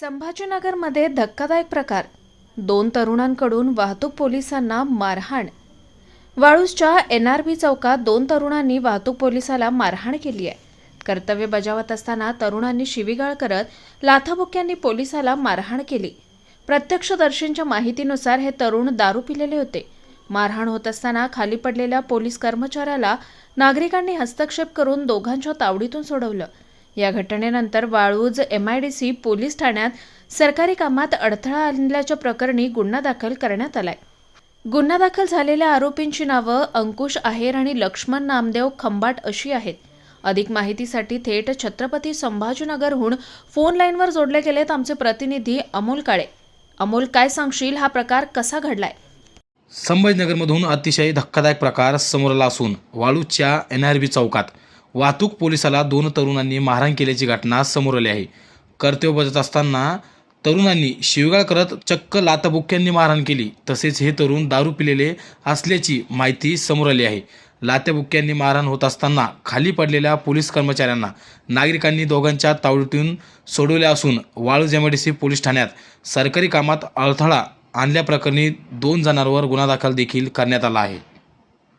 संभाजीनगरमध्ये धक्कादायक प्रकार. दोन तरुणांकडून वाहतूक पोलिसांना मारहाण. वाळूसच्या एन आर बी चौकात दोन तरुणांनी वाहतूक पोलिसाला मारहाण केली आहे. कर्तव्य बजावत असताना तरुणांनी शिवीगाळ करत लाथाबुक्यांनी पोलिसाला मारहाण केली. प्रत्यक्षदर्शींच्या माहितीनुसार हे तरुण दारू पिलेले होते. मारहाण होत असताना खाली पडलेल्या पोलीस कर्मचाऱ्याला नागरिकांनी हस्तक्षेप करून दोघांच्या तावडीतून सोडवलं. या घटनेनंतर Waluj M I D C police ठाण्यात सरकारी कामात अडथळा आणल्याच्या प्रकरणी गुन्हा दाखल करण्यात आलाय. गुन्हा दाखल झालेल्या आरोपींची नावं अंकुश आहेर आणि लक्ष्मण नामदेव खंबाट अशी आहेत. अधिक माहितीसाठी थेट छत्रपती संभाजीनगरहून फोन लाईनवर जोडले गेलेत आमचे प्रतिनिधी अमोल काळे. अमोल काय सांगशील? हा प्रकार कसा घडलाय? संभाजीनगरमधून अतिशय धक्कादायक प्रकार समोर आला असून वाळूच्या एन आर बी चौकात वाहतूक पोलिसाला दोन तरुणांनी मारहाण केल्याची घटना समोर आली आहे. कर्तव्य बजावत असताना तरुणांनी शिवगाळ करत चक्क लाताबुक्यांनी मारहाण केली. तसेच हे तरुण दारू पिलेले असल्याची माहिती समोर आली आहे. लात्याबुक्यांनी मारहाण होत असताना खाली पडलेल्या पोलीस कर्मचाऱ्यांना नागरिकांनी दोघांच्या तावडीतून सोडवले असून वाळूज एमआयडीसी पोलीस ठाण्यात सरकारी कामात अडथळा आणल्याप्रकरणी दोन जणांवर गुन्हा दाखल देखील करण्यात आला आहे.